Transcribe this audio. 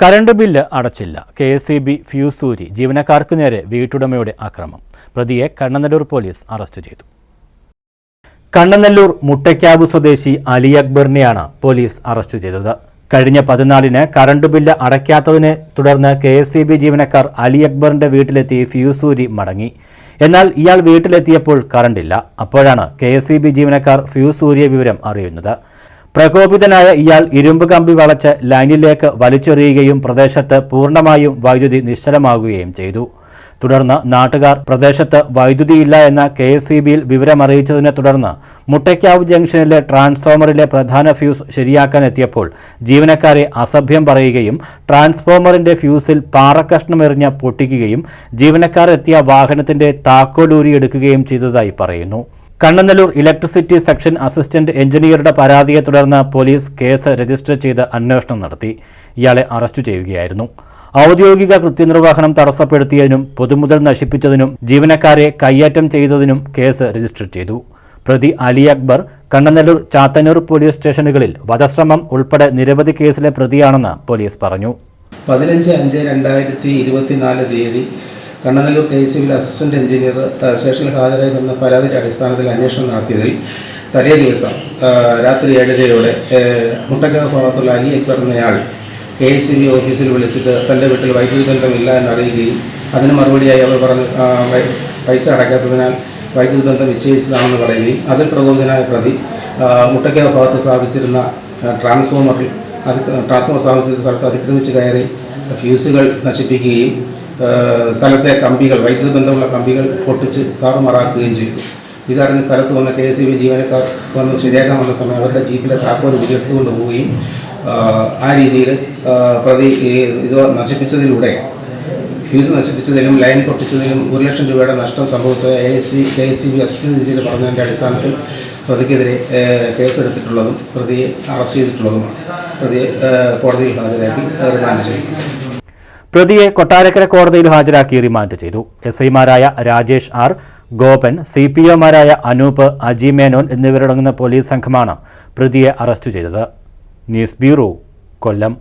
Current bill അടച്ചില്ല. K S E B ഫ്യൂസൂരി ജീവനക്കാർക്ക് നേരെ വീട്ടുടമയുടെ ആക്രമം പ്രതിയെ കണ്ണനല്ലൂർ പോലീസ് അറസ്റ്റ് ചെയ്തു. കണ്ണനല്ലൂർ മുട്ടയ്ക്കാവ് സ്വദേശി അലി അക്ബറിനെയാണ് പോലീസ് അറസ്റ്റ് ചെയ്തത്. കഴിഞ്ഞ പതിനാലിന് കറണ്ട് ബില്ല് അടയ്ക്കാത്തതിനെ തുടർന്ന് കെ എസ് ഇ ബി ജീവനക്കാർ അലി അക്ബറിന്റെ വീട്ടിലെത്തി ഫ്യൂസൂരി മടങ്ങി. എന്നാൽ ഇയാൾ വീട്ടിലെത്തിയപ്പോൾ കറണ്ടില്ല. അപ്പോഴാണ് കെ എസ് ഇ ബി ജീവനക്കാർ ഫ്യൂസ് ഊരിയ വിവരം അറിയുന്നത്. പ്രകോപിതനായ ഇയാൾ ഇരുമ്പ് കമ്പി വളച്ച് ലൈനിലേക്ക് വലിച്ചെറിയുകയും പ്രദേശത്ത് പൂർണമായും വൈദ്യുതി നിശ്ചലമാകുകയും ചെയ്തു. തുടർന്ന് നാട്ടുകാർ പ്രദേശത്ത് വൈദ്യുതിയില്ല എന്ന കെ എസ് സി ബിയിൽ വിവരമറിയിച്ചതിനെ തുടർന്ന് മുട്ടയ്ക്കാവ് ജംഗ്ഷനിലെ ട്രാൻസ്ഫോമറിലെ പ്രധാന ഫ്യൂസ് ശരിയാക്കാൻ എത്തിയപ്പോൾ ജീവനക്കാരെ അസഭ്യം പറയുകയും ട്രാൻസ്ഫോമറിന്റെ ഫ്യൂസിൽ പാറക്കഷ്ണം എറിഞ്ഞ് പൊട്ടിക്കുകയും ജീവനക്കാർ എത്തിയ വാഹനത്തിന്റെ താക്കോലൂരി എടുക്കുകയും ചെയ്തതായി പറയുന്നു. കണ്ണനല്ലൂർ ഇലക്ട്രിസിറ്റി സെക്ഷൻ അസിസ്റ്റന്റ് എഞ്ചിനീയറുടെ പരാതിയെ തുടർന്ന് പോലീസ് കേസ് രജിസ്റ്റർ ചെയ്ത് അന്വേഷണം നടത്തി. ഇയാളെ അറസ്റ്റ് ചെയ്യുകയായിരുന്നു. ഔദ്യോഗിക കൃത്യനിർവഹണം തടസ്സപ്പെടുത്തിയതിനും പൊതുമുതൽ നശിപ്പിച്ചതിനും ജീവനക്കാരെ കയ്യേറ്റം ചെയ്തതിനും കേസ് രജിസ്റ്റർ ചെയ്തു. പ്രതി അലി അക്ബർ കണ്ണനല്ലൂർ ചാത്തന്നൂർ പോലീസ് സ്റ്റേഷനുകളിൽ വധശ്രമം ഉൾപ്പെടെ നിരവധി കേസിലെ പ്രതിയാണെന്ന് പോലീസ് പറഞ്ഞു. പതിനഞ്ച് അഞ്ച് രണ്ടായിരത്തി ഇരുപത്തിനാല് തീയതി കണ്ണനല്ലൂർ കെ സി ബിയിൽ അസിസ്റ്റന്റ് എഞ്ചിനീയർ സ്റ്റേഷനിൽ ഹാജരായി നിന്ന പരാതിയുടെ അടിസ്ഥാനത്തിൽ അന്വേഷണം നടത്തിയതിൽ തലേ ദിവസം രാത്രി ഏഴരയോടെ മുട്ടക്കക ഭാഗത്തുള്ള അലി അക്ബർ എന്നയാൾ കെ സി ബി ഓഫീസിൽ വിളിച്ചിട്ട് തന്റെ വീട്ടിൽ വൈദ്യുതി ബന്ധം ബന്ധമില്ല എന്നറിയുകയും അതിന് മറുപടിയായി അവർ പറഞ്ഞു പൈസ അടയ്ക്കാത്തതിനാൽ വൈദ്യുതി ബന്ധം വിച്ഛേദിച്ചതാണെന്ന് പറയുകയും അതിൽ പ്രകോപിതനായ പ്രതി മുട്ടക്കക ഭാഗത്ത് സ്ഥാപിച്ചിരുന്ന ട്രാൻസ്ഫോമറിൽ അത് ട്രാൻസ്ഫോമർ സ്ഥാപിച്ച സ്ഥലത്ത് അതിക്രമിച്ച് കയറി ഫ്യൂസുകൾ നശിപ്പിക്കുകയും സ്ഥലത്തെ കമ്പികൾ വൈദ്യുതി ബന്ധമുള്ള കമ്പികൾ പൊട്ടിച്ച് താറുമാറാക്കുകയും ചെയ്തു. ഇതറിഞ്ഞ് സ്ഥലത്ത് വന്ന കെ എസ് ഇ ബി ജീവനക്കാർ വന്ന് ശരിയാക്കാൻ വന്ന സമയം. അവരുടെ ജീപ്പിലെ താക്കോൽ ഉയർത്തുകൊണ്ട് പോവുകയും ആ, രീതിയിൽ പ്രതി ഇത് നശിപ്പിച്ചതിലൂടെ ഫ്യൂസ് നശിപ്പിച്ചതിലും ലൈൻ പൊട്ടിച്ചതിലും ഒരു ലക്ഷം രൂപയുടെ നഷ്ടം സംഭവിച്ച A S C K S C B assistant engineer പറഞ്ഞതിന്റെ അടിസ്ഥാനത്തിൽ പ്രതിക്കെതിരെ കേസെടുത്തിട്ടുള്ളതും പ്രതിയെ അറസ്റ്റ് ചെയ്തിട്ടുള്ളതുമാണ്. പ്രതിയെ കോടതിയിൽ ഹാജരാക്കി റിമാൻഡ് ചെയ്യുന്നു പ്രതിയെ കൊട്ടാരക്കര കോടതിയിൽ ഹാജരാക്കി റിമാൻഡ് ചെയ്തു. എസ് ഐമാരായ Rajesh R Gopan C P ഒമാരായ Anoop Aji Menon എന്നിവരടങ്ങുന്ന പോലീസ് സംഘമാണ് പ്രതിയെ അറസ്റ്റ് ചെയ്തത്. News bureau Kollam.